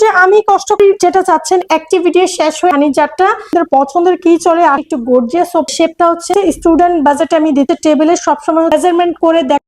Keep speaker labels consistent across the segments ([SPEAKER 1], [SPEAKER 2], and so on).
[SPEAKER 1] যে আমি কষ্ট করি যেটা চাচ্ছেন অ্যাক্টিভিটি শেষ হয়ে আনি যারটা আপনাদের পছন্দের কি চলে, আর একটু গর্জিয়াস শেপটা হচ্ছে স্টুডেন্ট বাজেট আমি দিতে টেবিলে সবসময় মেজারমেন্ট করে দেখ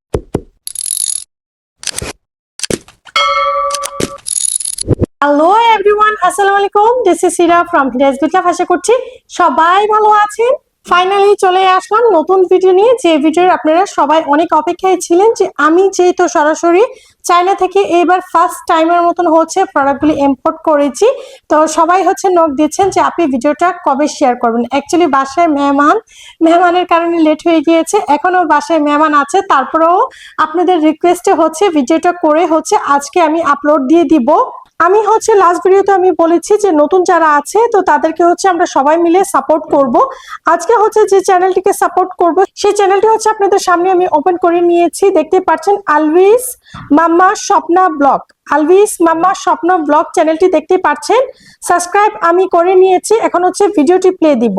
[SPEAKER 1] হ্যালো এভরিওয়ান আসসালামু আলাইকুম দিস ইজ সিরা ফ্রম হিরাজ বিটলাফ আশা করছি সবাই ভালো আছেন। ফাইনালি চলে আসলাম নতুন ভিডিও নিয়ে, যে ভিডিওর আপনারা সবাই অনেক অপেক্ষায় ছিলেন যে আমি যেহেতু সরাসরি চায়না থেকে এইবার ফার্স্ট টাইমের মতন হচ্ছে প্রোডাক্টগুলি ইম্পোর্ট করেছি। তো সবাই হচ্ছে নক দিচ্ছেন যে আপনি ভিডিওটা কবে শেয়ার করবেন। অ্যাকচুয়ালি বাসায় মেহমান, মেহমানের কারণে লেট হয়ে গিয়েছে। এখনও বাসায় মেহমান আছে। তারপরেও আপনাদের রিকোয়েস্টে হচ্ছে ভিডিওটা করে হচ্ছে আজকে আমি আপলোড দিয়ে দিব। আমি হচ্ছে লাস্ট ভিডিওতে আমি বলেছি যে নতুন যারা আছে, তো তাদেরকে হচ্ছে আমরা সবাই মিলে সাপোর্ট করব। আজকে হচ্ছে যে চ্যানেলটিকে সাপোর্ট করব, সেই চ্যানেলটি হচ্ছে আপনাদের সামনে আমি ওপেন করে নিয়েছি। দেখতে পাচ্ছেন আলভিস মাম্মা স্বপ্না ব্লগ। আলভিস মাম্মা স্বপ্ন ব্লগ চ্যানেলটি দেখতে পাচ্ছেন। সাবস্ক্রাইব আমি করে নিয়েছি, এখন হচ্ছে ভিডিওটি প্লে দিব।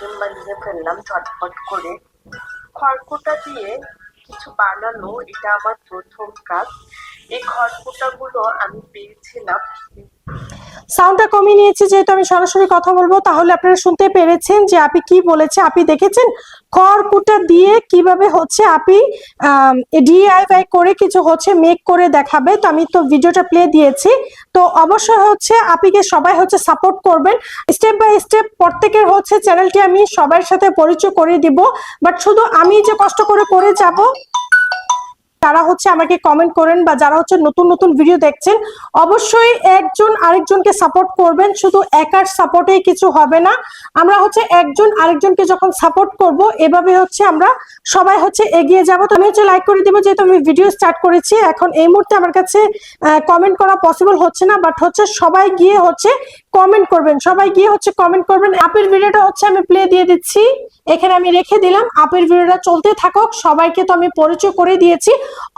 [SPEAKER 2] আইটেম বানিয়ে ফেললাম ঝটপট করে। খড়কুটা দিয়ে কিছু বানানো, এটা আমার প্রথম কাজ। এই খড়কুটাগুলো আমি পেয়েছিলাম।
[SPEAKER 1] সাউন্ডটা কমিয়ে নিয়েছি, যেহেতু আমি সরাসরি কথা বলব, তাহলে আপনারা শুনতে পেরেছেন যে আপনি কি বলেছে, আপনি দেখেছেন? খড়কুটা দিয়ে কীভাবে হচ্ছে আপনি ডিআইওয়াই করে কিছু হচ্ছে মেক করে দেখাবে। তো আমি তো ভিডিওটা প্লে দিয়েছি। তো অবশ্যই হচ্ছে আপিকে সবাই হচ্ছে সাপোর্ট করবেন। স্টেপ বাই স্টেপ প্রত্যেকের হচ্ছে চ্যানেলটি আমি সবার সাথে পরিচয় করে দিব। বাট শুধু আমি যে কষ্ট করে করে যাব যারা হচ্ছে আমাকে কমেন্ট করেন বা যারা হচ্ছে নতুন নতুন ভিডিও দেখছেন, অবশ্যই একজন আরেকজনকে সাপোর্ট করবেন। শুধু একার সাপোর্টেই কিছু হবে না। আমরা হচ্ছে একজন আরেকজনকে যখন সাপোর্ট করব, এভাবে হচ্ছে আমরা সবাই হচ্ছে এগিয়ে যাব। তো আমি হচ্ছে লাইক করে দিব, যেহেতু আমি ভিডিও স্টার্ট করেছি। এখন এই মুহূর্তে আমার কাছে কমেন্ট করা পসিবল হচ্ছে না বাট হচ্ছে সবাই গিয়ে হচ্ছে কমেন্ট করবেন। সবাই গিয়ে হচ্ছে কমেন্ট করবেন। আপের ভিডিওটা হচ্ছে আমি প্লে দিয়ে দিচ্ছি। এখানে আমি রেখে দিলাম। আপের ভিডিওটা চলতে থাকুক। সবাইকে তো আমি পরিচয় করে দিয়েছি।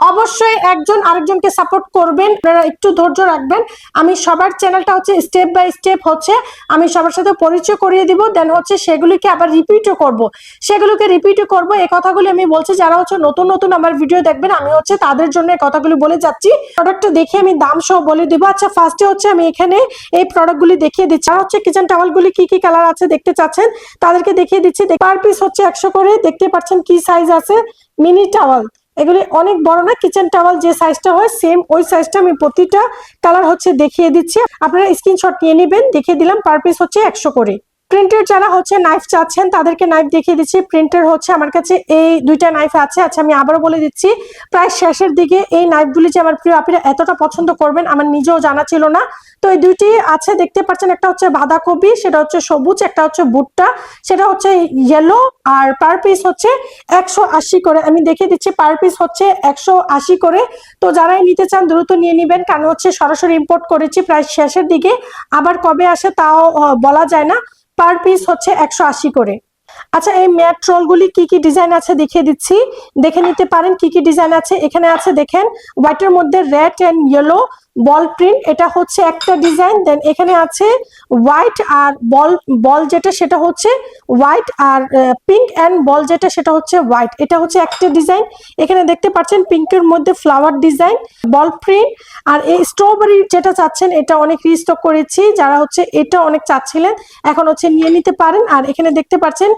[SPEAKER 1] অবশ্যই একজন আরেকজনকে সাপোর্ট করবেন। আপনারা একটু ধৈর্য রাখবেন। আমি সবার চ্যানেলটা হচ্ছে স্টেপ বাই স্টেপ হচ্ছে। আমি সবার সাথে পরিচয় করিয়ে দিব। দেন হচ্ছে সেগুলিকে আবার রিপিটও করব। সেগুলোকে রিপিটও করব। এই কথাগুলি আমি বলছি, যারা হচ্ছে নতুন নতুন আমার ভিডিও দেখবেন, আমি হচ্ছে তাদের জন্য এই কথাগুলি বলে যাচ্ছি। প্রোডাক্টটা দেখে আমি দাম সহ বলে দিব। আচ্ছা ফার্স্টে হচ্ছে আমি এখানে এই প্রোডাক্টগুলি দেখিয়ে দিচ্ছি। আর হচ্ছে কিচেন টাওয়ালগুলি কি কি কালার আছে দেখতে চাচ্ছেন? তাদেরকে দেখিয়ে দিচ্ছি। পার পিস হচ্ছে একশো করে। দেখতে পাচ্ছেন কি সাইজ আছে? মিনি টাওয়াল এগুলি অনেক বড় না, কিচেন টাওয়াল যে সাইজটা হয় সেম ওই সাইজটা আমি প্রতিটা কালার হচ্ছে দেখিয়ে দিচ্ছি। আপনারা স্ক্রিনশট নিয়ে নেবেন। দেখিয়ে দিলাম পার পিস হচ্ছে একশো করে। প্রিন্টের যারা হচ্ছে নাইফ চাচ্ছেন, তাদেরকে নাইফ দেখিয়ে দিচ্ছি। প্রিন্টের হচ্ছে আমার কাছে এই দুইটা নাইফ আছে আচ্ছা আমি আবারও বলে দিচ্ছি। প্রায় শেষের দিকে এই নাইফগুলি যে আমার প্রিয় আপিরা এতটা পছন্দ করবেন, আমার নিজেও জানা ছিল না। তো এই দুইটি আছে, দেখতে পাচ্ছেন, একটা হচ্ছে বাঁধাকপি, সেটা হচ্ছে সবুজ, একটা হচ্ছে ভুট্টা, সেটা হচ্ছে ইয়েলো আর পার পিস হচ্ছে একশো আশি করে। আমি দেখিয়ে দিচ্ছি পার পিস হচ্ছে একশো আশি করে। তো যারাই নিতে চান, দ্রুত নিয়ে নিবেন, কারণ হচ্ছে সরাসরি ইম্পোর্ট করেছি প্রায় শেষের দিকে। আবার কবে আসে তাও বলা যায় না। পার পিস হচ্ছে একশো আশি করে। আচ্ছা এই ম্যাট রোলগুলি কি কি ডিজাইন আছে দেখিয়ে দিচ্ছি। দেখে নিতে পারেন কি কি ডিজাইন আছে। এখানে আছে দেখেন, হোয়াইটের মধ্যে red and yellow ball print এটা হচ্ছে একটা ডিজাইন দেন এখানে আছে হোয়াইট আর বল বল যেটা সেটা হচ্ছে হোয়াইট আর পিঙ্ক অ্যান্ড বল যেটা সেটা হচ্ছে হোয়াইট এটা হচ্ছে একটা ডিজাইন এখানে দেখতে পাচ্ছেন পিঙ্কের মধ্যে ফ্লাওয়ার ডিজাইন বল প্রিন্ট আর এই স্ট্রবেরি যেটা চাচ্ছেন, এটা অনেক রিস্টক করেছি, যারা হচ্ছে এটা অনেক চাচ্ছিলেন, এখন হচ্ছে নিয়ে নিতে পারেন। আর এখানে দেখতে পাচ্ছেন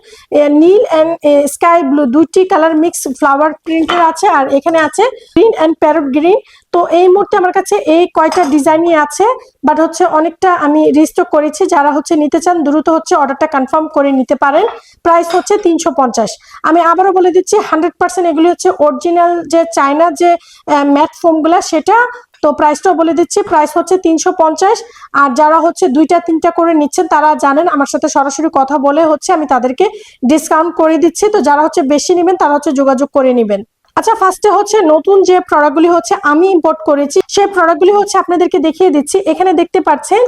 [SPEAKER 1] নীল অ্যান্ড স্কাই ব্লু দুইটি কালার মিক্স ফ্লাওয়ার প্রিন্টের আছে, আর এখানে আছে গ্রিন অ্যান্ড প্যারট গ্রিন তো এই মুহূর্তে আমার কাছে এই কয়টা ডিজাইনই আছে বাট হচ্ছে অনেকটা আমি রিস্টক করেছি। যারা হচ্ছে নিতে চান, দ্রুত হচ্ছে অর্ডারটা কনফার্ম করে নিতে পারেন। প্রাইস হচ্ছে তিনশো পঞ্চাশ। আমি আবারও বলে দিচ্ছি হান্ড্রেড পার্সেন্ট এগুলি হচ্ছে অরিজিনাল যে চায়না যে ম্যাট ফোমগুলা সেটা তো প্রাইসটাও বলে দিচ্ছি প্রাইস হচ্ছে তিনশো পঞ্চাশ। আর যারা হচ্ছে দুইটা, তিনটা করে নিচ্ছেন, তারা জানেন আমার সাথে সরাসরি কথা বলে হচ্ছে আমি তাদেরকে ডিসকাউন্ট করে দিচ্ছি। তো যারা হচ্ছে বেশি নেবেন, তারা হচ্ছে যোগাযোগ করে নেবেন। আচ্ছা ফার্স্টে হচ্ছে নতুন যে প্রোডাক্টগুলি হচ্ছে আমি ইম্পোর্ট করেছি, সেই প্রোডাক্টগুলি হচ্ছে আপনাদেরকে দেখিয়ে দিচ্ছি। এখানে দেখতে পাচ্ছেন,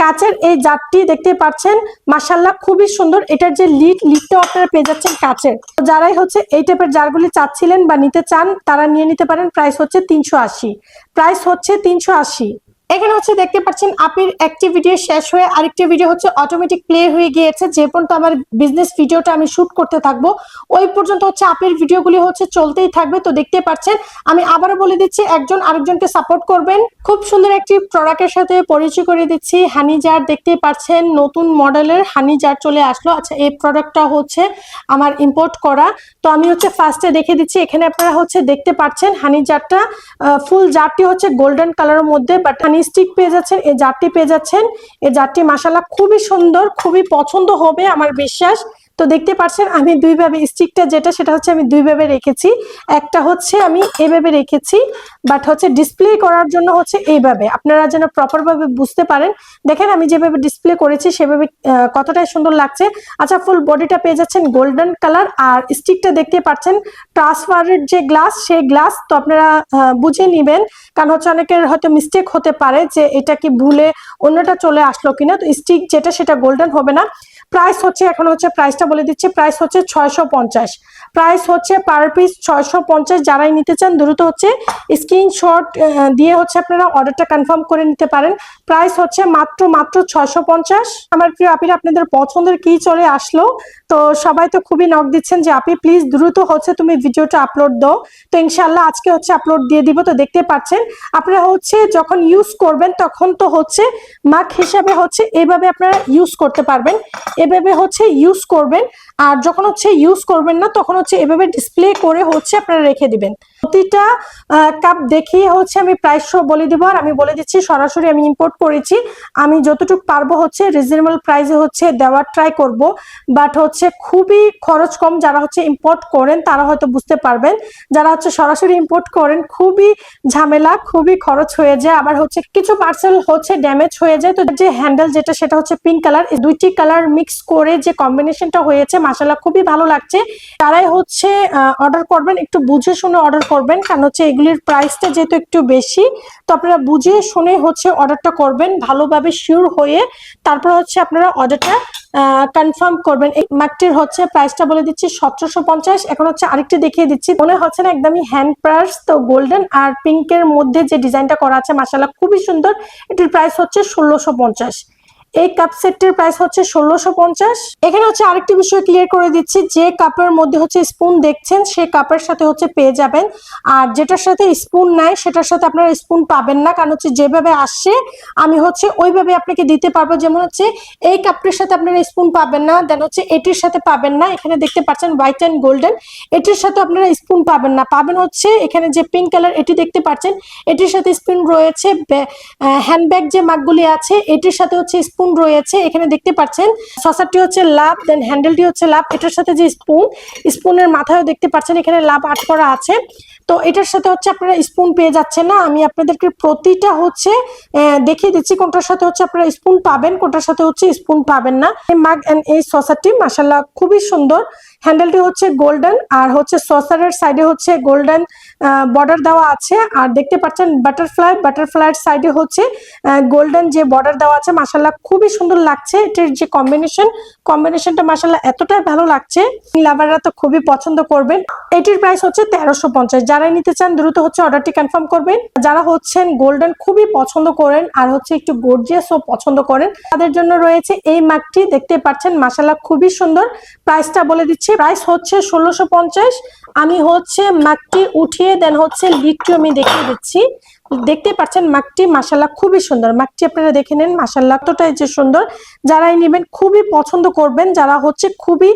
[SPEAKER 1] কাচের এই জাতটি দেখতে পাচ্ছেন। মাসাল্লাহ খুবই সুন্দর। এটার যে লিড লিডটাও আপনারা পেয়ে যাচ্ছেন কাচের। তো যারাই হচ্ছে এই টাইপের জারগুলি চাচ্ছিলেন বা নিতে চান, তারা নিয়ে নিতে পারেন। প্রাইস হচ্ছে তিনশো আশি। প্রাইস হচ্ছে তিনশো আশি। এখানে হচ্ছে দেখতে পাচ্ছেন আপির একটি ভিডিও শেষ হয়ে আরেকটি ভিডিও হচ্ছে অটোমেটিক প্লে হয়ে গিয়েছে। যে পর্যন্ত আমার বিজনেস ভিডিওটা আমি শুট করতে থাকব, ওই পর্যন্ত হচ্ছে আপির ভিডিওগুলি হচ্ছে চলতেই থাকবে। তো দেখতে পাচ্ছেন, আমি আবারও বলে দিচ্ছি, একজন আরেকজনকে সাপোর্ট করবেন। খুব সুন্দর একটি প্রোডাক্টের সাথে পরিচয় করে দিচ্ছি। হানি জার দেখতেই পাচ্ছেন, নতুন মডেলের হানি জার চলে আসলো। আচ্ছা এই প্রোডাক্টটা হচ্ছে আমার ইম্পোর্ট করা। তো আমি হচ্ছে ফার্স্টে দেখে দিচ্ছি, এখানে আপনারা হচ্ছে দেখতে পাচ্ছেন হানি জারটা ফুল জারটি হচ্ছে গোল্ডেন কালারের মধ্যে বাট হানি স্টিক পেয়ে যাচ্ছেন, এই জারটি পেয়ে যাচ্ছেন। এই জারটি মাসালা খুবই সুন্দর, খুবই পছন্দ হবে, আমার বিশ্বাস। তো দেখতে পাচ্ছেন আমি দুইভাবে স্টিকটা যেটা সেটা হচ্ছে আমি দুইভাবে রেখেছি। একটা হচ্ছে আমি এভাবে রেখেছি বাট হচ্ছে ডিসপ্লে করার জন্য হচ্ছে এইভাবে। আপনারা যেন প্রপার ভাবে বুঝতে পারেন। দেখেন আমি যেভাবে ডিসপ্লে করেছি সেভাবে কতটাই সুন্দর লাগছে। আচ্ছা ফুল বডিটা পেয়ে যাচ্ছেন গোল্ডেন কালার আর স্টিকটা দেখতে পাচ্ছেন ট্রান্সফারের যে গ্লাস সেই গ্লাস তো আপনারা বুঝে নিবেন। কারণ হচ্ছে অনেকের হয়তো মিস্টেক হতে পারে যে এটা কি ভুলে অন্যটা চলে আসলো কিনা। তো স্টিক যেটা সেটা গোল্ডেন হবে না। প্রাইস হচ্ছে, এখন হচ্ছে প্রাইসটা বলে দিচ্ছি প্রাইস হচ্ছে ছয়শো পঞ্চাশ। প্রাইস হচ্ছে পার পিস ছয়শো পঞ্চাশ, যারাই নিতে চান দ্রুত হচ্ছে স্ক্রিনশট দিয়ে হচ্ছে আপনারা অর্ডারটা কনফার্ম করে নিতে পারেন। প্রাইস হচ্ছে মাত্র মাত্র ছয়শো পঞ্চাশ। আমার প্রিয় আপিরা আপনাদের পছন্দের কি চলে আসলো? তো সবাই তো খুবই নক দিচ্ছেন যে আপনি প্লিজ দ্রুত হচ্ছে তুমি ভিডিওটা আপলোড দাও। তো ইনশাল্লাহ আজকে হচ্ছে আপলোড দিয়ে দিব। তো দেখতে পাচ্ছেন, আপনারা হচ্ছে যখন ইউজ করবেন, তখন তো হচ্ছে মাক হিসাবে হচ্ছে এইভাবে আপনারা ইউজ করতে পারবেন। এভাবে হচ্ছে ইউজ করবেন। আর যখন হচ্ছে ইউজ করবেন না, তখন হচ্ছে এভাবে ডিসপ্লে করে হচ্ছে আপনারা রেখে দিবেন। প্রতিটা কাপ দেখিয়ে হচ্ছে আমি প্রাইস বলে দিব। আর আমি বলে দিচ্ছি, সরাসরি আমি ইম্পোর্ট করেছি। আমি যতটুকু পারব হচ্ছে রিজনেবল প্রাইসে হচ্ছে দেওয়ার ট্রাই করব। বাট হচ্ছে খুবই খরচ কম যারা হচ্ছে ইম্পোর্ট করেন, তারা হয়তো বুঝতে পারবেন। যারা হচ্ছে সরাসরি ইম্পোর্ট করেন, খুবই ঝামেলা, খুবই খরচ হয়ে যায়। আবার হচ্ছে কিছু পার্সেল হচ্ছে ড্যামেজ হয়ে যায়। তো যে হ্যান্ডেল যেটা, সেটা হচ্ছে পিঙ্ক কালার দুইটি কালার মিক্স করে যে কম্বিনেশনটা হয়েছে মাসালা খুবই ভালো লাগছে। তারাই হচ্ছে অর্ডার করবেন, একটু বুঝে শুনে অর্ডার করবেন, কারণ হচ্ছে এগুলির প্রাইসটা যেহেতু একটু বেশি, তো আপনারা বুঝে শুনে হচ্ছে অর্ডারটা করবেন, ভালোভাবে শিওর হয়ে তারপর হচ্ছে আপনারা অর্ডারটা কনফার্ম করবেন। এই মাকটির হচ্ছে প্রাইসটা বলে দিচ্ছি সতেরোশো পঞ্চাশ, এখন হচ্ছে আরেকটি দেখিয়ে দিচ্ছি। মনে হচ্ছে না একদমই হ্যান্ড পার্স তো গোল্ডেন আর পিঙ্কের মধ্যে যে ডিজাইনটা করা আছে মাসালা খুবই সুন্দর, এটির প্রাইস হচ্ছে ষোলোশো পঞ্চাশ। এই কাপ সেটটির প্রাইস হচ্ছে ষোলোশো পঞ্চাশ। এখানে হচ্ছে আরেকটি বিষয় ক্লিয়ার করে দিচ্ছি, যে কাপের মধ্যে হচ্ছে স্পুন দেখছেন সেই কাপের সাথে হচ্ছে পেয়ে যাবেন। আর যেটার সাথে স্পুন নাই, সেটার সাথে আপনারা স্পুন পাবেন না, কারণ হচ্ছে যেভাবে আসছে, আমি হচ্ছে ওইভাবে আপনাকে দিতে পারব। যেমন হচ্ছে, এই কাপটির সাথে আপনারা স্পুন পাবেন না দেন হচ্ছে এটির সাথে পাবেন না। এখানে দেখতে পাচ্ছেন হোয়াইট অ্যান্ড গোল্ডেন এটির সাথে আপনারা স্পুন পাবেন না। পাবেন হচ্ছে এখানে যে পিঙ্ক কালার এটি দেখতে পাচ্ছেন। এটির সাথে স্পুন রয়েছে হ্যান্ডব্যাগ যে মাগগুলি আছে, এটির সাথে হচ্ছে রয়েছে। এখানে দেখতে পাচ্ছেন সসারটি হচ্ছে লাভ দেন হ্যান্ডেলটি হচ্ছে লাভ। এটার সাথে যে স্পুন, স্পুনের মাথায় দেখতে পাচ্ছেন, এখানে লাভ আট করা আছে। তো এটার সাথে হচ্ছে আপনারা স্পুন পেয়ে যাচ্ছেন না। আমি আপনাদেরকে প্রতিটা হচ্ছে দেখিয়ে দিচ্ছি কোনটার সাথে হচ্ছে আপনারা স্পুন পাবেন, কোনটার সাথে হচ্ছে স্পুন পাবেন না। মাগ এন্ড এই সসারটি মাসাল্লাহ খুবই সুন্দর। হ্যান্ডেলটি হচ্ছে গোল্ডেন আর হচ্ছে সসারের সাইডে হচ্ছে গোল্ডেন বর্ডার দেওয়া আছে। আর দেখতে পাচ্ছেন বাটারফ্লাই বাটারফ্লাইয়ের সাইডে হচ্ছে গোল্ডেন যে বর্ডার দেওয়া আছে মাসাল্লাহ খুবই সুন্দর লাগছে। এটির যে কম্বিনেশন কম্বিনেশনটা মাসাল্লাহ এতটাই ভালো লাগছে। লাভাররা তো খুবই পছন্দ করবেন। এটির প্রাইস হচ্ছে তেরোশো পঞ্চাশ। যারা নিতে চান, দ্রুত হচ্ছে অর্ডারটি কনফার্ম করবেন। যারা হচ্ছেন গোল্ডেন, খুবই পছন্দ করেন আর হচ্ছে একটু গর্জিয়াসও পছন্দ করেন, তাদের জন্য রয়েছে এই মাগটি দেখতে পাচ্ছেন মাসাল্লাহ খুবই সুন্দর। প্রাইসটা বলে দিচ্ছি প্রাইস হচ্ছে ষোলোশো পঞ্চাশ। আমি হচ্ছে মাকটি উঠিয়ে দেন হচ্ছে লিটটি আমি দেখিয়ে দিচ্ছি। দেখতে পাচ্ছেন মাগটি মাসাল্লাহ খুবই সুন্দর। মাগটি আপনারা দেখে নেন মাসাল্লাহ এতটাই যে সুন্দর। যারাই নেবেন, খুবই পছন্দ করবেন। যারা হচ্ছে খুবই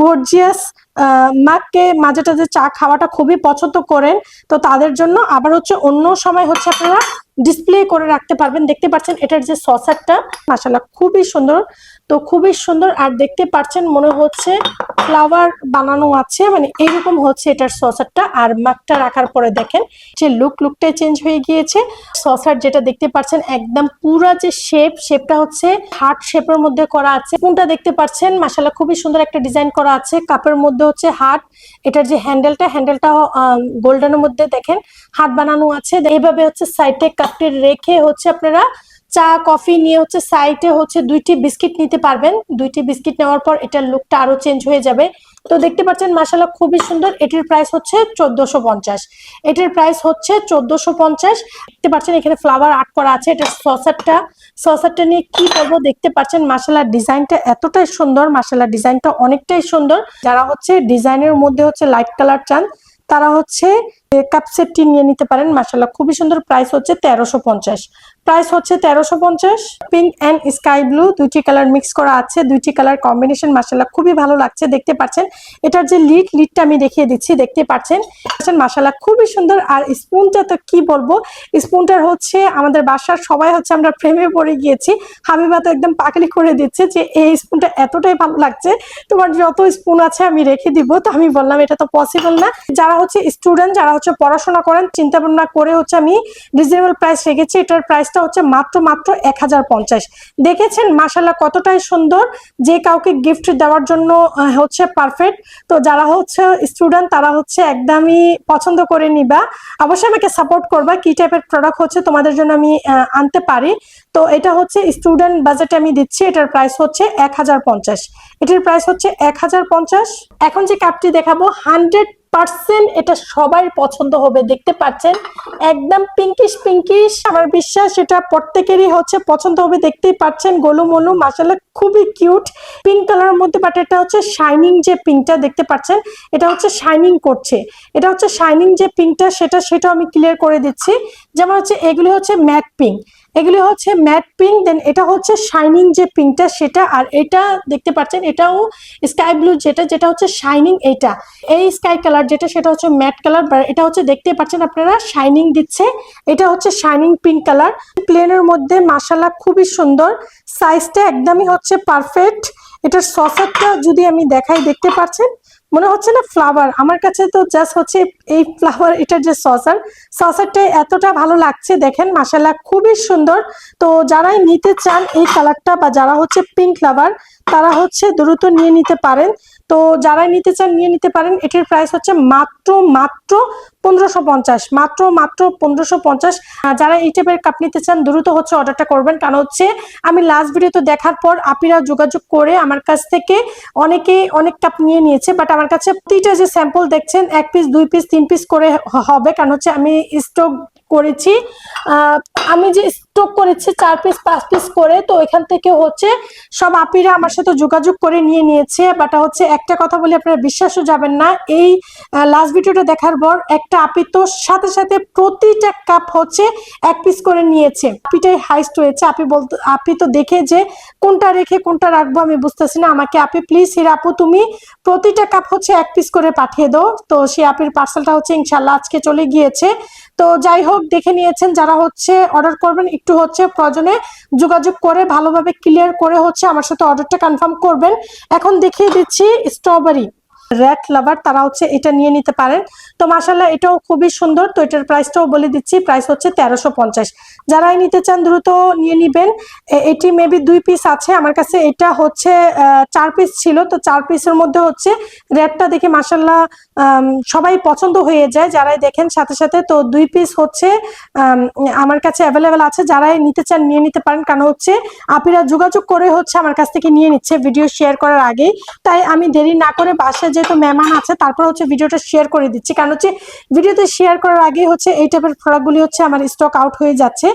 [SPEAKER 1] গর্জিয়াস মাকে মাঝে টাঝে চা খাওয়াটা খুবই পছন্দ করেন, তো তাদের জন্য আবার হচ্ছে অন্য সময় হচ্ছে আপনারা ডিসপ্লে করে রাখতে পারবেন। দেখতে পাচ্ছেন এটার যে সসারটা মাসাল্লাহ খুবই সুন্দর। তো খুবই সুন্দর। আর দেখতে পাচ্ছেন মনে হচ্ছে ফ্লাওয়ার বানানো আছে মানে এইরকম হচ্ছে এটার সসারটা আর মাকটা রাখার পরে দেখেন, যে লুক লুকটাই চেঞ্জ হয়ে গিয়েছে সসার যেটা দেখতে পাচ্ছেন, একদম পুরা যে শেপ শেপটা হচ্ছে হার্ট শেপের মধ্যে করা আছে। কোনটা দেখতে পাচ্ছেন? মাসাল্লাহ খুবই সুন্দর একটা ডিজাইন করা আছে। কাপের মধ্যে হচ্ছে হার্ট এটার যে হ্যান্ডেলটা হ্যান্ডেলটা গোল্ডেনের মধ্যে দেখেন হাত বানানো আছে। এইভাবে হচ্ছে সাইডে কাপটি রেখে হচ্ছে আপনারা চা, কফি নিয়ে হচ্ছে সাইডে হচ্ছে দুইটি বিস্কিট নিতে পারবেন। দুইটি বিস্কিট নেওয়ার পর এটার লুকটা আরও চেঞ্জ হয়ে যাবে। তো দেখতে পাচ্ছেন মাসাল্লাহ খুবই সুন্দর। এটির প্রাইস হচ্ছে চোদ্দশো পঞ্চাশ। এটির প্রাইস হচ্ছে চোদ্দশো পঞ্চাশ। দেখতে পাচ্ছেন, এখানে ফ্লাওয়ার আর্ট করা আছে। এটা সসারটা সসারটা নিয়ে কি করব দেখতে পাচ্ছেন মাসাল্লাহ ডিজাইনটা এতটাই সুন্দর। মাসাল্লাহ ডিজাইনটা অনেকটাই সুন্দর। যারা হচ্ছে ডিজাইনের মধ্যে হচ্ছে লাইট কালার চান, তারা হচ্ছে কাপ সেটটি নিয়ে নিতে পারেন মাসাল্লাহ খুবই সুন্দর প্রাইস হচ্ছে তেরোশো পঞ্চাশ। প্রাইস হচ্ছে তেরোশো পঞ্চাশ পিঙ্ক অ্যান্ড স্কাই ব্লু দুইটি কালার মিক্স করা আছে, দুইটি কালার কম্বিনেশন মাসাল্লাহ খুবই ভালো লাগছে, দেখতে পাচ্ছেন। এটার যে লিড লিডটা আমি দেখিয়ে দিচ্ছি, দেখতে পাচ্ছেন। মাসাল্লাহ খুবই সুন্দর, আর স্পুনটা তো কি বলব? স্পুনটার হচ্ছে আমাদের বাসার সবাই হচ্ছে আমরা প্রেমে পড়ে গিয়েছি। হাবিবা তো একদম পাকলি করে দিচ্ছে যে, এই স্পুনটা এতটাই ভালো লাগছে, তোমার যত স্পুন আছে আমি রেখে দিব। তো আমি বললাম, এটা তো পসিবল না। যারা হচ্ছে স্টুডেন্ট যারা হচ্ছে পড়াশোনা করেন চিন্তা ভাবনা করে হচ্ছে আমি রিজনেবল প্রাইস রেখেছি। এটার প্রাইসটা হচ্ছে মাত্র মাত্র এক হাজার পঞ্চাশ। দেখেছেন মাসাল্লাহ কতটাই সুন্দর যে কাউকে গিফট দেওয়ার জন্য হচ্ছে পারফেক্ট তো যারা হচ্ছে স্টুডেন্ট তারা হচ্ছে একদমই পছন্দ করে নিবা। অবশ্যই আমাকে সাপোর্ট করবা, কি টাইপের প্রোডাক্ট হচ্ছে তোমাদের জন্য আমি আনতে পারি। তো এটা হচ্ছে স্টুডেন্ট বাজেটে আমি দিচ্ছি, এটার প্রাইস হচ্ছে এক হাজার পঞ্চাশ। এটার প্রাইস হচ্ছে এক হাজার পঞ্চাশ। এখন যে কাপটি দেখাবো হান্ড্রেড পার্সেন্ট এটা সবাই পছন্দ হবে, দেখতে পাচ্ছেন? একদম পিঙ্কিশ পিঙ্কিশ আমার বিশ্বাস এটা প্রত্যেকেরই হচ্ছে পছন্দ হবে, দেখতেই পাচ্ছেন গোলু মলু মাসালা খুবই কিউট পিঙ্ক কালারের মধ্যে বাট এটা হচ্ছে শাইনিং যে পিঙ্কটা দেখতে পাচ্ছেন? এটা হচ্ছে শাইনিং করছে। এটা হচ্ছে শাইনিং যে পিঙ্কটা সেটা, সেটাও আমি ক্লিয়ার করে দিচ্ছি। যেমন হচ্ছে, এগুলি হচ্ছে ম্যাট পিঙ্ক এগুলি হচ্ছে ম্যাট পিঙ্ক দেন এটা হচ্ছে শাইনিং যে পিঙ্কটা সেটা, আর এটা দেখতে পাচ্ছেন, এটাও স্কাই ব্লু যেটা যেটা হচ্ছে শাইনিং এটা। এই স্কাই কালার যেটা, সেটা হচ্ছে ম্যাট কালার এটা হচ্ছে দেখতে পাচ্ছেন আপনারা শাইনিং দিচ্ছে। এটা হচ্ছে শাইনিং পিঙ্ক কালার প্লেনের মধ্যে মাসালা খুবই সুন্দর। সাইজটা একদমই হচ্ছে পারফেক্ট এটার সসারটা যদি আমি দেখাই, দেখতে পাচ্ছেন মনে হচ্ছে না ফ্লাওয়ার আমার কাছে তো জাস্ট হচ্ছে এই ফ্লাওয়ার এটার যে সসার সসারটা এতটা ভালো লাগছে দেখেন মাসাল্লাহ খুবই সুন্দর। তো যারাই নিতে চান এই কালারটা বা যারা হচ্ছে পিঙ্ক ফ্লাভার তারা হচ্ছে দ্রুত নিয়ে নিতে পারেন। তো যারাই নিতে চান, নিয়ে নিতে পারেন। এটির প্রাইস হচ্ছে মাত্র মাত্র পনেরোশো পঞ্চাশ, মাত্র মাত্র পনেরোশো পঞ্চাশ। যারা এই টাইপের কাপ নিতে চান, দ্রুত হচ্ছে অর্ডারটা করবেন। কারণ হচ্ছে, আমি লাস্ট ভিডিওতে দেখার পর আপিরা যোগাযোগ করে আমার কাছ থেকে অনেকে, অনেক কাপ নিয়ে নিয়েছে। বাট আমার কাছে প্রতিটা যে স্যাম্পল দেখছেন, এক পিস দুই পিস তিন পিস করে হবে। কারণ হচ্ছে, আমি স্টক করেছি। আমি যে স্টক করেছি, চার পিস পাঁচ পিস করে, তো এখান থেকে হচ্ছে সব আপিরা আমার সাথে যোগাযোগ করে নিয়ে নিয়েছে। বাট হচ্ছে একটা কথা বলি আপনারা বিশ্বাসও যাবেন না, এই লাস্ট ভিডিওটা দেখার পর একটা আপি তো সাথে সাথে প্রতিটা কাপ হচ্ছে এক পিস করে নিয়েছে। আপিটাই হাইস্ট হয়েছে। আপি বলতে, আপি তো দেখে যে কোনটা রেখে কোনটা রাখব আমি বুঝতেছি না। আমাকে আপি প্লিজ হির আপু, তুমি প্রতিটা কাপ হচ্ছে এক পিস করে পাঠিয়ে দাও। তো সেই আপির পার্সেলটা হচ্ছে ইনশাল্লাহ আজকে চলে গিয়েছে। তো যাই হোক, দেখে নিয়েছেন যারা হচ্ছে অর্ডার করবেন, একটু হচ্ছে প্রয়োজনে যোগাযোগ করে ভালোভাবে ক্লিয়ার করে হচ্ছে আমার সাথে অর্ডারটা কনফার্ম করবেন। এখন দেখিয়ে দিচ্ছি স্ট্রবেরি রেড লাভার তারা হচ্ছে এটা নিয়ে নিতে পারেন। তো মাসাল্লাহ এটাও খুবই সুন্দর। তো এটার প্রাইসটাও বলে দিচ্ছি। প্রাইস হচ্ছে তেরোশো পঞ্চাশ। যারাই নিতে চান দ্রুত নিয়ে নিবেন। এটি মেবি দুই পিস আছে। আমার কাছে এটা হচ্ছে চার পিস ছিল। তো চার পিসের মধ্যে হচ্ছে রেডটা দেখে মাসাল্লাহ সবাই পছন্দ হয়ে যায়। যারাই দেখেন সাথে সাথে। তো দুই পিস হচ্ছে আমার কাছে অ্যাভেলেবেল আছে। যারাই নিতে চান নিয়ে নিতে পারেন। কারণ হচ্ছে আপিরা যোগাযোগ করে হচ্ছে আমার কাছ থেকে নিয়ে নিচ্ছে। ভিডিও শেয়ার করার আগেই। তাই আমি দেরি না করে বাসায় যেহেতু মেহমান আছে, তারপর হচ্ছে ভিডিওটা শেয়ার করে দিচ্ছি। কারণ হচ্ছে ভিডিওতে শেয়ার করার আগে হচ্ছে এই টাইপের প্রোডাক্টগুলি হচ্ছে আমার স্টক আউট হয়ে যাচ্ছে।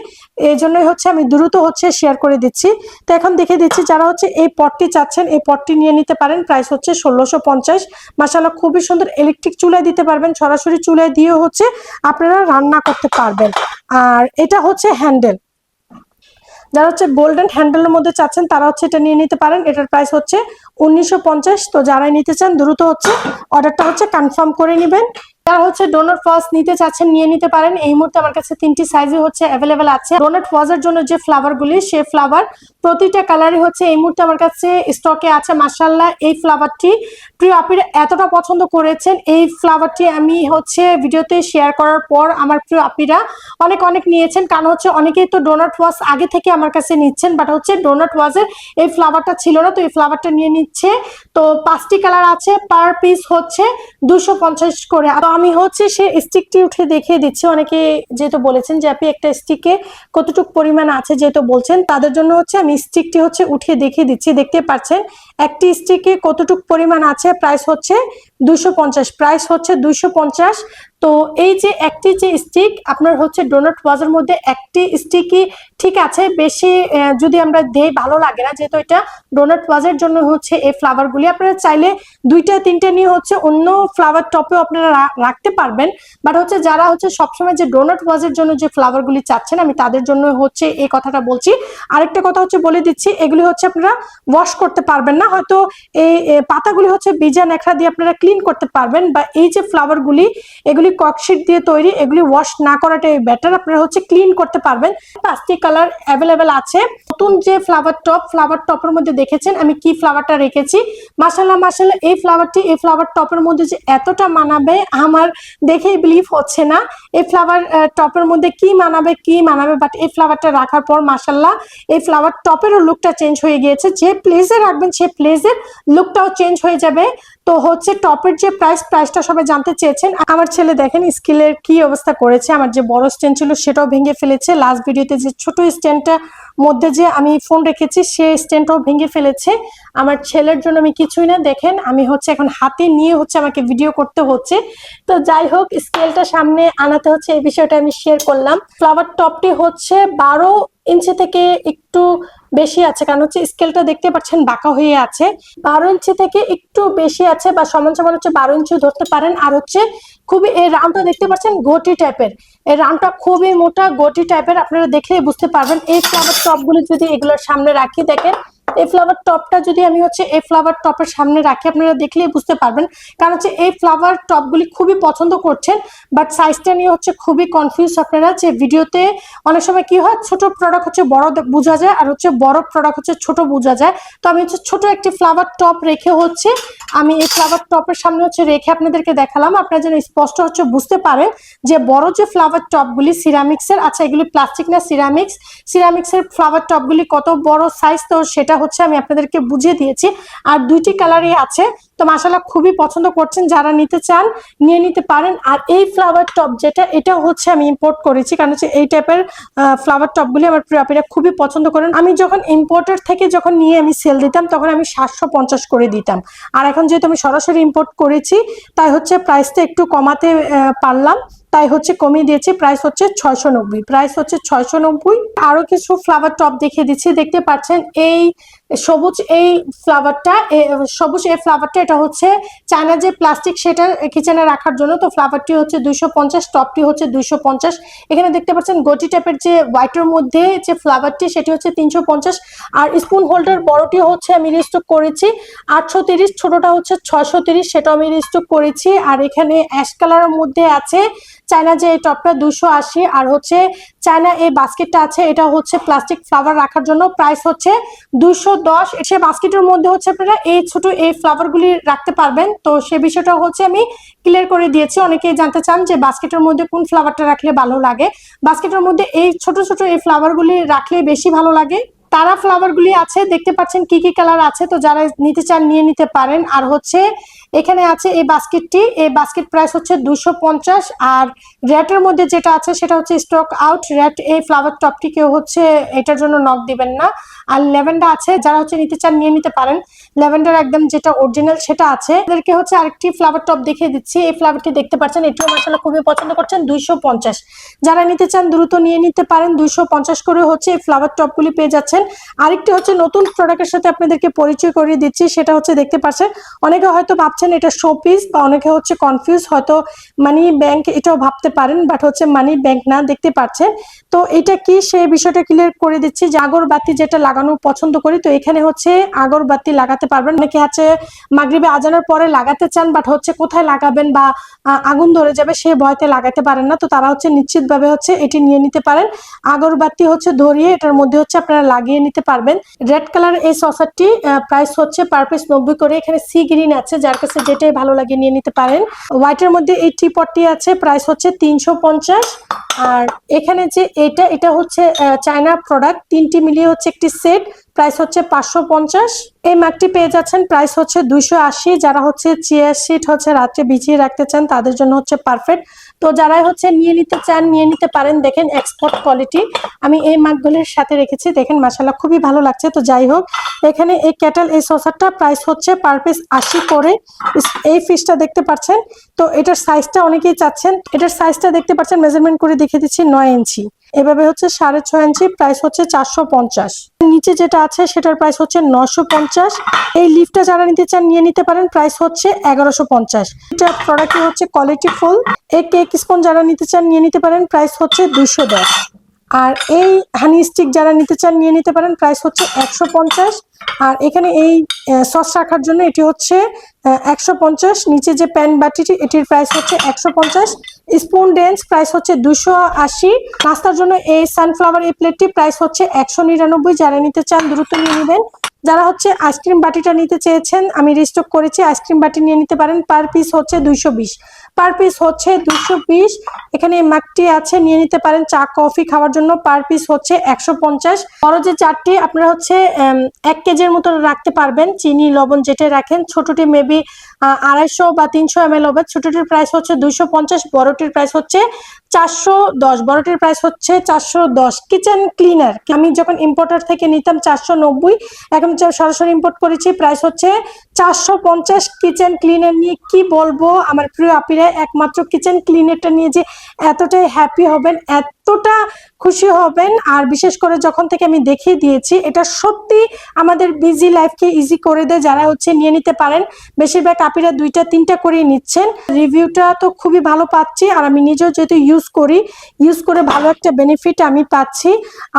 [SPEAKER 1] এই জন্যই হচ্ছে আমি দ্রুত হচ্ছে শেয়ার করে দিচ্ছি। তো এখন দেখে দিচ্ছি, যারা হচ্ছে এই পটটি চাচ্ছেন, এই পটটি নিয়ে নিতে পারেন। প্রাইস হচ্ছে ষোলোশো পঞ্চাশ। মাসাল্লাহ খুবই সুন্দর ইলেকট্রিক চুলায় দিতে পারবেন। সরাসরি চুলায় দিয়েও হচ্ছে আপনারা রান্না করতে পারবেন। আর এটা হচ্ছে হ্যান্ডেল যারা হচ্ছে গোল্ডেন হ্যান্ডেলের মধ্যে চাচ্ছেন, তারা হচ্ছে এটা নিয়ে নিতে পারেন। এটার প্রাইস হচ্ছে উনিশশো পঞ্চাশ। তো যারাই নিতে চান, দ্রুত হচ্ছে অর্ডারটা হচ্ছে কনফার্ম করে নেবেন। যারা হচ্ছে ডোনাট ফস নিতে চাচ্ছেন, নিয়ে নিতে পারেন। এই মুহূর্তে আমার কাছে তিনটি সাইজে হচ্ছে অ্যাভেলেবেল আছে। ডোনাট ফজের জন্য যে ফ্লাভার গুলি, সে ফ্লাভার প্রতিটা কালারই হচ্ছে এই মুহূর্তে আমার কাছে স্টকে আছে। মার্শাল্লাহ এই ফ্লাভারটি প্রিয় আপিরা এতটা পছন্দ করেছেন। এই ফ্লাভারটি আমি হচ্ছে ভিডিওতে শেয়ার করার পর আমার প্রিয় আপিরা অনেক অনেক নিয়েছেন। কারণ হচ্ছে অনেকেই তো ডোনাট ওয়াশ আগে থেকে আমার কাছে নিচ্ছেন বাট হচ্ছে ডোনাট ওয়াশের এই ফ্লাভারটা ছিল না, তো এই ফ্লাভারটা নিয়ে নিচ্ছে। তো পাঁচটি কালার আছে পার পিস হচ্ছে দুশো করে। আমি হচ্ছে সে স্টিকটি উঠে দেখিয়ে দিচ্ছি। অনেকে যেহেতু বলেছেন যে আপনি একটা স্টিকে কতটুকু পরিমাণ আছে যেহেতু বলছেন, তাদের জন্য হচ্ছে আমি স্টিকটি হচ্ছে উঠিয়ে দেখিয়ে দিচ্ছি। দেখতে পাচ্ছেন, একটি স্টিকে কতটুকু পরিমাণ আছে? প্রাইস হচ্ছে দুশো প্রাইস হচ্ছে দুশো তো এই যে একটি যে স্টিক আপনার হচ্ছে ডোনাট ওয়াজের মধ্যে একটি স্টিকই ঠিক আছে, বেশি যদি আমরা দেই, ভালো লাগে না, যেহেতু এটা ডোনাট ওয়াজের জন্য হচ্ছে এই ফ্লাওয়ারগুলি আপনারা চাইলে দুইটা, তিনটে নিয়ে হচ্ছে অন্য ফ্লাওয়ার টপেও আপনারা রাখতে পারবেন। বাট হচ্ছে যারা হচ্ছে সবসময় যে ডোনাট ওয়াজের জন্য যে ফ্লাওয়ার ফ্লাওয়ারগুলি চাচ্ছেন, আমি তাদের জন্য হচ্ছে এই কথাটা বলছি। আরেকটা কথা হচ্ছে বলে দিচ্ছি, এগুলি হচ্ছে আপনারা ওয়াশ করতে পারবেন না। হয়তো এই পাতাগুলি হচ্ছে বীজা নেখড়া দিয়ে আপনারা ক্লিন করতে পারবেন, বা এই যে ফ্লাওয়ারগুলি এগুলি ককশিট দিয়ে তৈরি, এগুলি ওয়াশ না করাটাই বেটার আপনারা হচ্ছে ক্লিন করতে পারবেন। পাঁচটি কালার অ্যাভেলেবেল আছে। নতুন যে ফ্লাওয়ার টপ ফ্লাওয়ার টপের মধ্যে দেখেছেন, আমি কি ফ্লাওয়ারটা রেখেছি? মাসাল্লাহ মাসাল্লাহ এই ফ্লাওয়ারটি এই ফ্লাওয়ার টপের মধ্যে যে এতটা মানাবে, আমার দেখেই বিলিভ হচ্ছে না। এই ফ্লাওয়ার টপের মধ্যে কি মানাবে কি মানাবে বাট এই ফ্লাওয়ারটা রাখার পর মাসাল্লাহ এই ফ্লাওয়ার টপেরও লুকটা চেঞ্জ হয়ে গিয়েছে। যে প্লেসে রাখবেন, সে প্লেসের লুকটাও চেঞ্জ হয়ে যাবে। তো হচ্ছে টপের যে প্রাইস প্রাইসটা সবাই জানতে চেয়েছেন। আমার ছেলে দেখেন স্কিলের কি অবস্থা করেছে, আমার যে বড় স্ট্যান্ড ছিল সেটাও ভেঙে ফেলেছে। লাস্ট ভিডিওতে যে ছোট স্ট্যান্ডটা মধ্যে যে আমি ফোন রেখেছি সে স্ট্যান্ডটাও ভেঙে ফেলেছে। আমার ছেলের জন্য আমি কিছুই না, দেখেন আমি হচ্ছে এখন হাতে নিয়ে হচ্ছে আমাকে ভিডিও করতে হচ্ছে। তো যাই হোক স্কেলটা সামনে আনাতে হচ্ছে, এই বিষয়টা আমি শেয়ার করলাম। ফ্লাওয়ার টপটি হচ্ছে বারো ইঞ্চি থেকে একটু বেশি আছে, কারণ হচ্ছে স্কেলটা দেখতে পাচ্ছেন বাঁকা হয়ে আছে। বারো ইঞ্চি থেকে একটু বেশি আছে বা সমান সমান হচ্ছে বারো ইঞ্চি ধরতে পারেন। আর হচ্ছে খুবই, এই রাউন্ডটা দেখতে পাচ্ছেন গটি টাইপের এই রাউন্ডটা খুবই মোটা গটি টাইপের আপনারা দেখলেই বুঝতে পারবেন। এই ফ্লাওয়ার টপগুলো যদি এগুলোর সামনে রাখি, দেখেন এই ফ্লাওয়ার টপটা যদি আমি হচ্ছে এই ফ্লাওয়ার টপের সামনে রাখি, আপনারা দেখলেই বুঝতে পারবেন। কারণ হচ্ছে এই ফ্লাওয়ার টপগুলি খুবই পছন্দ করছেন বাট সাইজটা নিয়ে হচ্ছে খুবই কনফিউজ আপনারা যে ভিডিওতে অনেক সময় কি হয়, ছোট প্রোডাক্ট হচ্ছে বড় বোঝা যায়, আর হচ্ছে বড় প্রোডাক্ট হচ্ছে ছোট বোঝা যায়। তো আমি হচ্ছে ছোট একটি ফ্লাওয়ার টপ রেখে হচ্ছে আমি এই ফ্লাওয়ার টপের সামনে হচ্ছে রেখে আপনাদেরকে দেখালাম। আপনারা যেন স্পষ্ট হচ্ছে বুঝতে পারেন যে বড় যে ফ্লাওয়ার টপগুলি সিরামিক্সের আচ্ছা এগুলি প্লাস্টিক না সিরামিক্স সিরামিক্সের ফ্লাওয়ার টপগুলি কত বড় সাইজ তো সেটা হচ্ছে আমি আপনাদেরকে বুঝিয়ে দিয়েছি। আর দুইটি কালারই আছে। তো মাসালা খুবই পছন্দ করছেন, যারা নিতে চান নিয়ে নিতে পারেন। আর এই ফ্লাওয়ার টপ যেটা এটা হচ্ছে আমি ইম্পোর্ট করেছি, কারণ হচ্ছে এই টাইপের ফ্লাওয়ার টপগুলি আমার প্রিয়াপিরা খুবই পছন্দ করেন। আমি যখন ইম্পোর্টার থেকে যখন নিয়ে আমি সেল দিতাম, তখন আমি সাতশো পঞ্চাশ করে দিতাম। আর এখন যেহেতু আমি সরাসরি ইম্পোর্ট করেছি, তাই হচ্ছে প্রাইসটা একটু কমাতে পারলাম। তাই হচ্ছে কমিয়ে দিয়েছি প্রাইস হচ্ছে ছয়শো নব্বই প্রাইস হচ্ছে ছয়শো নব্বই। আরও কিছু ফ্লাওয়ার টপ দেখিয়ে দিচ্ছি, দেখতে পাচ্ছেন এই সবুজ এই ফ্লাওয়ারটা সবুজ এই ফ্লাওয়ারটা হচ্ছে চায়না যে প্লাস্টিক সেটা কিচেনে রাখার জন্য, তো ফ্লাভারটি হচ্ছে দুইশো পঞ্চাশ, টপটি হচ্ছে দুইশো পঞ্চাশ। এখানে দেখতে পাচ্ছেন গটি টাইপের যে হোয়াইটের মধ্যে যে ফ্লাভারটি, সেটি হচ্ছে তিনশো পঞ্চাশ। আর স্পুন হোল্ডার বড়টি হচ্ছে আমি রিস্টক করেছি, আটশো তিরিশ, ছোটটা হচ্ছে ছয়শো তিরিশ, সেটাও আমি রিস্টক করেছি। আর এখানে অ্যাশ কালারের মধ্যে আছে চায়না যে টপটা দুশো আশি, আর হচ্ছে চায়না এই বাস্কেটটা আছে, এটা হচ্ছে প্লাস্টিক ফ্লাওয়ার রাখার জন্য প্রাইস হচ্ছে দুশো দশ। সে বাস্কেটের মধ্যে হচ্ছে আপনারা এই ছোট এই ফ্লাওয়ারগুলি রাখতে পারবেন। তো সে বিষয়টা হচ্ছে আমি ক্লিয়ার করে দিয়েছি। অনেকেই জানতে চান যে বাস্কেটের মধ্যে কোন ফ্লাওয়ারটা রাখলে ভালো লাগে। বাস্কেটের মধ্যে এই ছোট ছোট এই ফ্লাওয়ারগুলি রাখলে বেশি ভালো লাগে। তারা ফ্লাওয়ারগুলি আছে, দেখতে পাচ্ছেন কি কি কালার আছে, তো যারা নিতে চান নিয়ে নিতে পারেন। আর হচ্ছে এখানে আছে এই বাস্কেটটি। এই বাস্কেট প্রাইস হচ্ছে দুশো পঞ্চাশ। আর র্যাটের মধ্যে যেটা আছে, সেটা হচ্ছে স্টক আউট। র্যাট এই ফ্লাওয়ার টপটি কেউ হচ্ছে এটার জন্য নক দিবেন না। আর লেভেন্ডার আছে, যারা হচ্ছে নিতে চান নিয়ে নিতে পারেন। ল্যাভেন্ডার একদম যেটা অরিজিনাল সেটা আছে। এদেরকে হচ্ছে আরেকটি ফ্লাওয়ার টপ দেখিয়ে দিচ্ছি। এই ফ্লাওয়ারটি দেখতে পাচ্ছেন, এটিও মাসালা খুবই পছন্দ করছেন, দুইশো পঞ্চাশ। যারা নিতে চান, দ্রুত নিয়ে নিতে পারেন। দুইশো পঞ্চাশ করে হচ্ছে এই ফ্লাওয়ার টপগুলি পেয়ে যাচ্ছেন। আরেকটি হচ্ছে নতুন প্রোডাক্টের সাথে আপনাদেরকে পরিচয় করিয়ে দিচ্ছি, সেটা হচ্ছে দেখতে পাচ্ছেন। অনেকে হয়তো ভাবছেন এটা শো পিস বা অনেকে হচ্ছে কনফিউজ হয়তো মানি ব্যাংক এটাও ভাবতে পারেন বাট হচ্ছে মানি ব্যাংক না দেখতে পাচ্ছেন। তো এটা কি সেই বিষয়টা ক্লিয়ার করে দিচ্ছি যে আগরবাতি যেটা লাগানো পছন্দ করি, তো এখানে হচ্ছে আগরবাতি লাগাতে পারবেন। অনেকে হচ্ছে মাগরিবে আজানোর পরে লাগাতে চান বাট হচ্ছে কোথায় লাগাবেন বা আগুন ধরে যাবে সে ভয়তে লাগাতে পারেন না, তো তারা হচ্ছে নিশ্চিতভাবে হচ্ছে এটি নিয়ে নিতে পারেন। আগরবাতি হচ্ছে ধরিয়ে এটার মধ্যে হচ্ছে আপনারা লাগিয়ে নিতে পারবেন। রেড কালার এই সসারটি প্রাইস হচ্ছে পার পিস নব্বই করে। এখানে সি গ্রিন আছে, যার কাছে যেটাই ভালো লাগে নিয়ে নিতে পারেন। হোয়াইটের মধ্যে এই টি পটটি আছে প্রাইস হচ্ছে তিনশো পঞ্চাশ। আর এখানে যে এটা এটা হচ্ছে চায়না প্রোডাক্ট তিনটি মিলিয়ে হচ্ছে একটি সেট প্রাইস হচ্ছে পাঁচশো পঞ্চাশ। এই মাগটি পেয়ে যাচ্ছেন প্রাইস হচ্ছে দুইশো আশি। যারা হচ্ছে চেয়ার সিট হচ্ছে রাত্রে বিছিয়ে রাখতে চান, তাদের জন্য হচ্ছে পারফেক্ট তো যারাই হচ্ছে নিয়ে নিতে চান, নিয়ে নিতে পারেন, দেখেন এক্সপোর্ট কোয়ালিটি আমি এই মাগগুলির সাথে রেখেছি, দেখেন মাসাল্লাহ খুবই ভালো লাগছে, তো যাই হোক, এখানে এই ক্যাটাল এই সসারটা প্রাইস হচ্ছে পার পিস আশি করে। এই ফিশটা দেখতে পাচ্ছেন, তো এটার সাইজটা অনেকেই চাচ্ছেন, এটার সাইজটা দেখতে পাচ্ছেন মেজারমেন্ট করে দেখে দিচ্ছি নয় ইঞ্চি। এভাবে হচ্ছে সাড়ে ছয় ইঞ্চি প্রাইস হচ্ছে চারশো পঞ্চাশ। নিচে যেটা আছে সেটার প্রাইস হচ্ছে নশো পঞ্চাশ। এই লিফটটা যারা নিতে চান নিয়ে নিতে পারেন প্রাইস হচ্ছে এগারোশো পঞ্চাশ। এটা প্রোডাক্টটি হচ্ছে কোয়ালিটি ফুল এই কেক স্পন যারা নিতে চান নিয়ে নিতে পারেন প্রাইস হচ্ছে দুশো দশ। আর এই হানি স্টিক যারা নিতে চান, নিয়ে নিতে পারেন। প্রাইস হচ্ছে একশো পঞ্চাশ। আর এখানে এই সস রাখার জন্য এটি হচ্ছে একশো পঞ্চাশ। নিচে যে প্যান বাটিটি, এটির প্রাইস হচ্ছে একশো পঞ্চাশ। স্পুন ডেন্স প্রাইস হচ্ছে দুশো আশি। নাস্তার জন্য এই সানফ্লাওয়ার এই প্লেটটি প্রাইস হচ্ছে একশো নিরানব্বই। যারা নিতে চান, দ্রুত নিয়ে নেবেন। যারা হচ্ছে আইসক্রিম বাটিটা নিতে চেয়েছেন, আমি রিস্টক করেছি আইসক্রিম বাটি নিয়ে নিতে পারেন পার পিস হচ্ছে দুইশো বিশ। পার পিস হচ্ছে দুশো বিশ, এখানে মাকটি আছে, নিয়ে নিতে পারেন চা কফি খাওয়ার জন্য পার পিস হচ্ছে একশো পঞ্চাশ। বড় যে চারটি আপনারা হচ্ছে এক কেজির মতো রাখতে পারবেন, চিনি, লবণ যেটা রাখেন, ছোটটি মেবি আড়াইশো বা তিনশো এম এল হবে। ছোটটির প্রাইস হচ্ছে দুইশো পঞ্চাশ, বড়টির প্রাইস হচ্ছে চারশো দশ, বড়টির প্রাইস হচ্ছে চারশো দশ। কিচেন ক্লিনার আমি যখন ইম্পোর্টার থেকে নিতাম চারশো নব্বই, এখন সরাসরি ইম্পোর্ট করেছি প্রাইস হচ্ছে চারশো পঞ্চাশ কিচেন ক্লিনার নিয়ে কি বলব? আমার প্রিয় আপিরা, একমাত্র কিচেন ক্লিনারটা নিয়ে যে এতটাই হ্যাপি হবেন, এতটা খুশি হবেন। আর বিশেষ করে যখন থেকে আমি দেখিয়ে দিয়েছি, এটা সত্যি আমাদের বিজি লাইফকে ইজি করে দেয়, যারা হচ্ছে নিয়ে নিতে পারেন। বেশিরভাগ আপিরা দুইটা, তিনটা করেই নিচ্ছেন। রিভিউটা তো খুবই ভালো পাচ্ছি, আর আমি নিজেও যেহেতু ইউজ করি ইউজ করে ভালো একটা বেনিফিট আমি পাচ্ছি।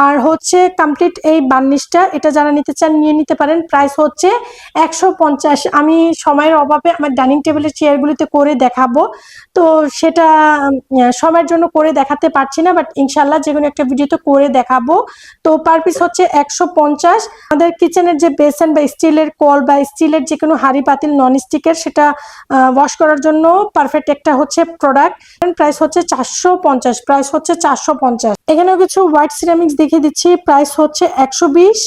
[SPEAKER 1] আর হচ্ছে কমপ্লিট এই বার্নিশটা, এটা যারা নিতে চান, নিয়ে নিতে পারেন। প্রাইস হচ্ছে একশো পঞ্চাশ আমি সময়ের অভাবে আমার ডাইনিং টেবিলের চেয়ারগুলিতে করে দেখাবো। তো সেটা সময়ের জন্য করে দেখাতে পারছি না বাট ইনশাল্লাহ যে কোনো একটা ভিডিওতে করে দেখাবো। তো পার পিস হচ্ছে একশো পঞ্চাশ। আমাদের কিচেনের যে বেসন বা স্টিলের কল বা স্টিলের যে কোনো হাঁড়ি পাতিল নন স্টিকের সেটা ওয়াশ করার জন্য পারফেক্ট একটা হচ্ছে প্রোডাক্ট প্রাইস হচ্ছে চারশো পঞ্চাশ প্রাইস হচ্ছে চারশো পঞ্চাশ। এখানেও কিছু হোয়াইট সিরামিক্স দেখিয়ে দিচ্ছি প্রাইস হচ্ছে একশো বিশ।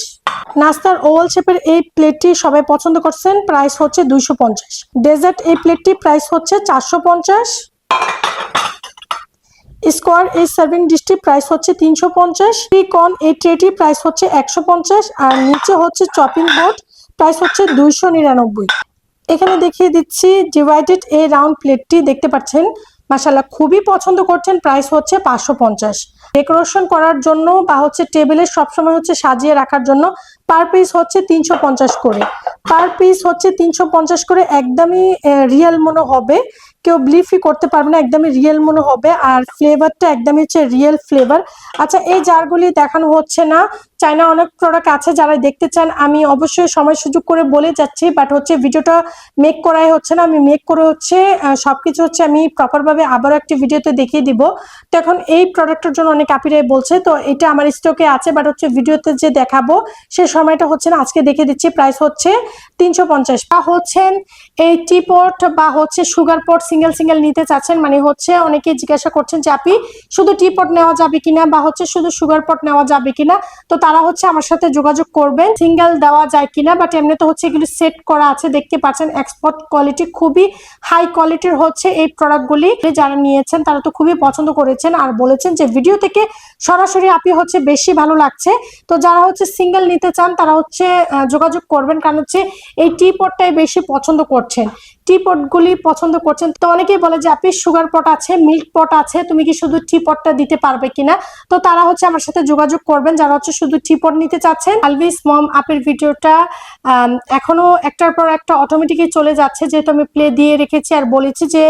[SPEAKER 1] নাস্তার ওভাল শেপের এই প্লেটটি সবাই পছন্দ করছেন, প্রাইস হচ্ছে দুইশো পঞ্চাশ। ডেজার্ট এই প্লেটটি প্রাইস হচ্ছে চারশো পঞ্চাশ। স্কোয়ার এই সার্ভিং ডিশটি প্রাইস হচ্ছে তিনশো পঞ্চাশ। কর্ন এই ট্রেটি প্রাইস হচ্ছে একশো পঞ্চাশ। আর নিচে হচ্ছে চপিং বোর্ড, প্রাইস হচ্ছে দুইশো নিরানব্বই। এখানে দেখিয়ে দিচ্ছি ডিভাইডেড এই রাউন্ড প্লেটটি, দেখতে পাচ্ছেন? মাসাল্লাহ খুবই পছন্দ করছেন, প্রাইস হচ্ছে পাঁচশো পঞ্চাশ। ডেকোরেশন করার জন্য বা হচ্ছে টেবিলে সবসময় হচ্ছে সাজিয়ে রাখার জন্য পার পিস হচ্ছে তিনশো পঞ্চাশ করে। পার পিস হচ্ছে তিনশো পঞ্চাশ করে একদমই রিয়েল মনে হবে। কেউ ব্লিফই করতে পারবে না একদমই রিয়েল মনে হবে আর ফ্লেভারটা একদমই হচ্ছে রিয়েল ফ্লেভার আচ্ছা এই জারগুলি দেখানো হচ্ছে না। চাইনা অনেক প্রোডাক্ট আছে যারা দেখতে চান আমি অবশ্যই সময় সুযোগ করে বলে যাচ্ছি বাট হচ্ছে ভিডিওটা মেক করাই হচ্ছে না আমি মেক করে হচ্ছে আহ, সবকিছু হচ্ছে আমি প্রপার ভাবে আবারও একটি ভিডিওতে দেখিয়ে দিব। তো এখন এই প্রোডাক্টের জন্য অনেক আপিরাই বলছে তো এটা আমার স্টকে আছে বাট হচ্ছে ভিডিওতে যে দেখাবো সে সময়টা হচ্ছে না আজকে দেখে দিচ্ছি প্রাইস হচ্ছে তিনশো পঞ্চাশ। বা হচ্ছেন এই টি পট বা হচ্ছে সুগার পট সিঙ্গেল সিঙ্গেল নিতে চাচ্ছেন মানে হচ্ছে অনেকে জিজ্ঞাসা করছেন যে, আপনি শুধু টি পট নেওয়া যাবে কিনা বা হচ্ছে শুধু সুগার পট নেওয়া যাবে কিনা? তো তারা হচ্ছে আমার সাথে যোগাযোগ করবেন। সিঙ্গেল দেওয়া যায় কিনা বাট এমনি তো হচ্ছে এগুলি সেট করা আছে, দেখতে পাচ্ছেন এক্সপোর্ট কোয়ালিটি খুবই হাই কোয়ালিটির হচ্ছে এই প্রোডাক্টগুলি যারা নিয়েছেন, তারা তো খুবই পছন্দ করেছেন আর বলেছেন যে, ভিডিও থেকে সরাসরি আপনি হচ্ছে বেশি ভালো লাগছে। তো যারা হচ্ছে সিঙ্গেল নিতে চান, তারা হচ্ছে যোগাযোগ করবেন, কারণ হচ্ছে এই টি পটটাই বেশি পছন্দ করছেন। টি পটগুলি পছন্দ করছেন। তো অনেকেই বলে যে, আপনি সুগার পট আছে মিল্ক পট আছে, তুমি কি শুধু টি পটটা দিতে পারবে কিনা? তো তারা হচ্ছে আমার সাথে যোগাযোগ করবেন, যারা হচ্ছে শুধু টি পট নিতে চাচ্ছেন। আলভিস মম আপের ভিডিওটা এখনও একটার পর একটা অটোমেটিকই চলে যাচ্ছে। যেহেতু আমি প্লে দিয়ে রেখেছি আর বলেছি যে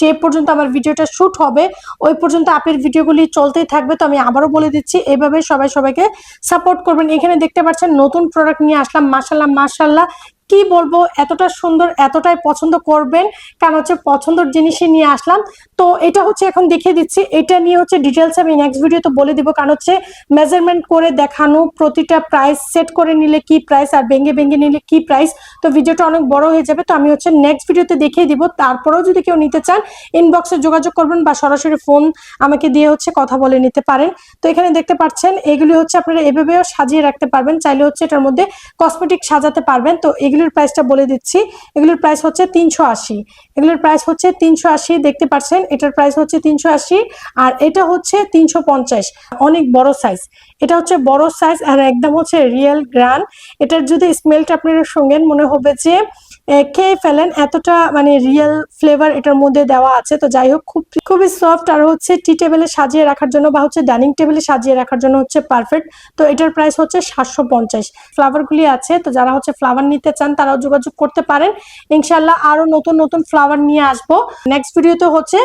[SPEAKER 1] যে পর্যন্ত আমার ভিডিওটা শুট হবে, ওই পর্যন্ত আপের ভিডিওগুলি চলতেই থাকবে। তো আমি আবারও বলে দিচ্ছি, এভাবে সবাই সবাইকে সাপোর্ট করবেন। এখানে দেখতে পাচ্ছেন, নতুন প্রোডাক্ট নিয়ে আসলাম। মাসাল্লাহ মাসাল্লাহ কি বলব, এতটা সুন্দর, এতটাই পছন্দ করবেন। কারণ হচ্ছে পছন্দের জিনিসই নিয়ে আসলাম। তো এটা হচ্ছে এখন দেখিয়ে দিচ্ছি। এটা নিয়ে হচ্ছে ডিটেলস আমি নেক্সট ভিডিওতে বলে দিব। কারণ হচ্ছে মেজারমেন্ট করে দেখানো, প্রতিটা প্রাইস সেট করে নিলে কি প্রাইস আর ভেঙে ভেঙে নিলে কি প্রাইস তো ভিডিওটা অনেক বড় হয়ে যাবে। তো আমি হচ্ছে নেক্সট ভিডিওতে দেখিয়ে দিব। তারপরেও যদি কেউ নিতে চান ইনবক্সে যোগাযোগ করবেন বা সরাসরি ফোন আমাকে দিয়ে হচ্ছে কথা বলে নিতে পারেন। তো এখানে দেখতে পাচ্ছেন, এগুলি হচ্ছে আপনারা এভাবেও সাজিয়ে রাখতে পারবেন। চাইলে হচ্ছে এটার মধ্যে কসমেটিক সাজাতে পারবেন। তো এগুলির প্রাইসটা বলে দিচ্ছি। এগুলোর প্রাইস হচ্ছে তিনশো আশি। এগুলোর প্রাইস হচ্ছে তিনশো আশি, দেখতে পাচ্ছেন? এটার প্রাইস হচ্ছে তিনশো আশি আর এটা হচ্ছে তিনশো পঞ্চাশ। অনেক বড় সাইজ এটা হচ্ছে বড় সাইজ আর একদম হচ্ছে রিয়েল গ্রান এটার যদি স্মেলটা আপনারা শোনেন, মনে হবে যে খেয়ে ফেলেন। এতটা মানে রিয়েল ফ্লেভার এটার মধ্যে দেওয়া আছে। তো যাই হোক, খুব খুবই সফট আর হচ্ছে টি টেবিলে সাজিয়ে রাখার জন্য বা হচ্ছে ডাইনিং টেবিলে সাজিয়ে রাখার জন্য হচ্ছে পারফেক্ট তো এটার প্রাইস হচ্ছে সাতশো পঞ্চাশ। ফ্লাওয়ারগুলি আছে। তো যারা হচ্ছে ফ্লাওয়ার নিতে চান, তারাও যোগাযোগ করতে পারেন। ইনশাল্লাহ আরও নতুন নতুন ফ্লাওয়ার নিয়ে আসব। নেক্সট ভিডিওতে হচ্ছে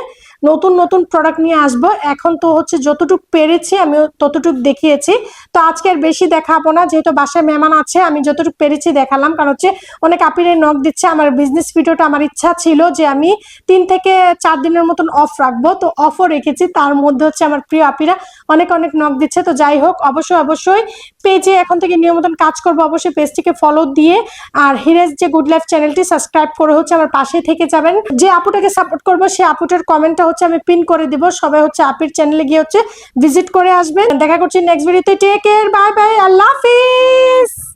[SPEAKER 1] নতুন নতুন প্রোডাক্ট নিয়ে আসব। এখন তো হচ্ছে যতটুক পেরেছি আমি ততটুক দেখিয়েছি। তো আজকে আর বেশি দেখাবো না, যেহেতু বাসায় মেহমান আছে, আমি যতটুকু পেরেছি দেখালাম। কারণ হচ্ছে অনেক আপিরে নখ দিচ্ছে, আমার বিজনেস ভিডিওটা আমার ইচ্ছা ছিল যে আমি তিন থেকে চার দিনের মতন অফ রাখব। তো অফও রেখেছি, তার মধ্যে হচ্ছে আমার প্রিয় আপিরা অনেক অনেক নখ দিচ্ছে। তো যাই হোক, অবশ্যই অবশ্যই পেজে এখন থেকে নিয়মিত কাজ করব, অবশ্যই পেজটিকে ফলো দিয়ে, আর হিরেজ যে গুড লাইফ চ্যানেলটি সাবস্ক্রাইব করে হচ্ছে আমার পাশে থেকে যাবেন। যে আপুটাকে সাপোর্ট করব, সে আপুটার কমেন্টটা হচ্ছে আমি পিন করে দিব। সবাই হচ্ছে আপির চ্যানেলে গিয়ে হচ্ছে ভিজিট করে আসবেন। দেখা করছি নেক্সট ভিডিওতে টেক কেয়ার বাই বাই আল্লাহ হাফিজ